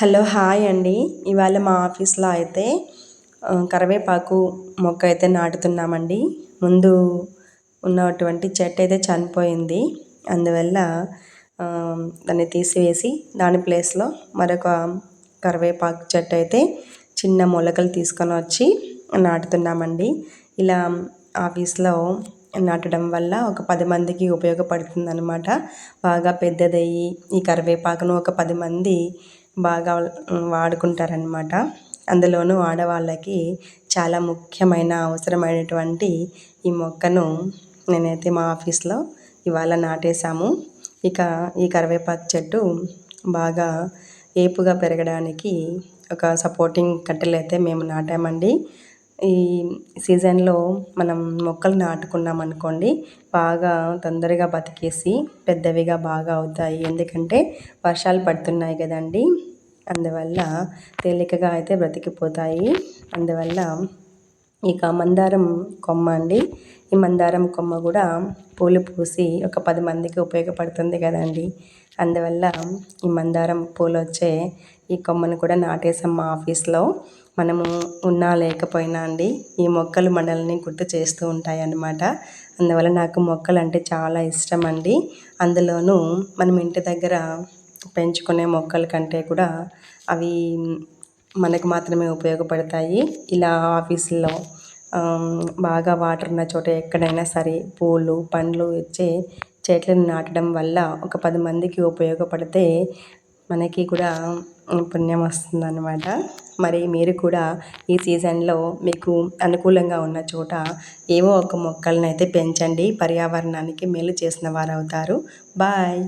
Hello hi అండి. ఇవాళ మా ఆఫీస్లో అయితే కరివేపాకు మొక్క అయితే నాటుతున్నామండి. ముందు ఉన్నటువంటి చెట్టు అయితే చనిపోయింది. అందువల్ల దాన్ని తీసివేసి దాని ప్లేస్లో మరొక కరివేపాకు చెట్టు అయితే చిన్న మొలకలు తీసుకొని వచ్చి నాటుతున్నామండి. ఇలా ఆఫీస్లో నాటడం వల్ల ఒక పది మందికి ఉపయోగపడుతుంది అనమాట బాగా పెద్దదయ్యి ఈ కరివేపాకును ఒక పది మంది బాగా వాడుకుంటారనమాట అందులోనూ ఆడవాళ్ళకి చాలా ముఖ్యమైన అవసరమైనటువంటి ఈ మొక్కను నేనైతే మా ఆఫీస్లో ఇవాళ నాటేశాము. ఇక ఈ కరివేపాకు చెట్టు బాగా ఏపుగా పెరగడానికి ఒక సపోర్టింగ్ కట్టెలు అయితే మేము నాటామండి. ఈ సీజన్లో మనం మొక్కలు నాటుకున్నాం అనుకోండి బాగా తొందరగా బతికేసి పెద్దవిగా బాగా అవుతాయి. ఎందుకంటే వర్షాలు పడుతున్నాయి కదండి. అందువల్ల తేలికగా అయితే బ్రతికిపోతాయి. అందువల్ల ఇక మందారం కొమ్మ అండి. ఈ మందారం కొమ్మ కూడా పూలు పూసి ఒక పది మందికి ఉపయోగపడుతుంది కదండి. అందువల్ల ఈ మందారం పూలు వచ్చే ఈ కొమ్మను కూడా నాటేసాం మా ఆఫీస్లో. మనము ఉన్నా లేకపోయినా అండి ఈ మొక్కలు మనల్ని గుర్తు చేస్తూ ఉంటాయి అన్నమాట. అందువల్ల నాకు మొక్కలు అంటే చాలా ఇష్టం అండి. అందులోనూ మనం ఇంటి దగ్గర పెంచుకునే మొక్కల కంటే కూడా అవి మనకు మాత్రమే ఉపయోగపడతాయి. ఇలా ఆఫీసుల్లో బాగా వాటర్ ఉన్న చోట ఎక్కడైనా సరే పూలు పండ్లు ఇచ్చే చెట్లను నాటడం వల్ల ఒక పది మందికి ఉపయోగపడితే మనకి కూడా పుణ్యం వస్తుందన్నమాట. మరి మీరు కూడా ఈ సీజన్లో మీకు అనుకూలంగా ఉన్న చోట ఏవో ఒక మొక్కలను అయితే పెంచండి. పర్యావరణానికి మేలు చేసిన వారు అవుతారు బాయ్!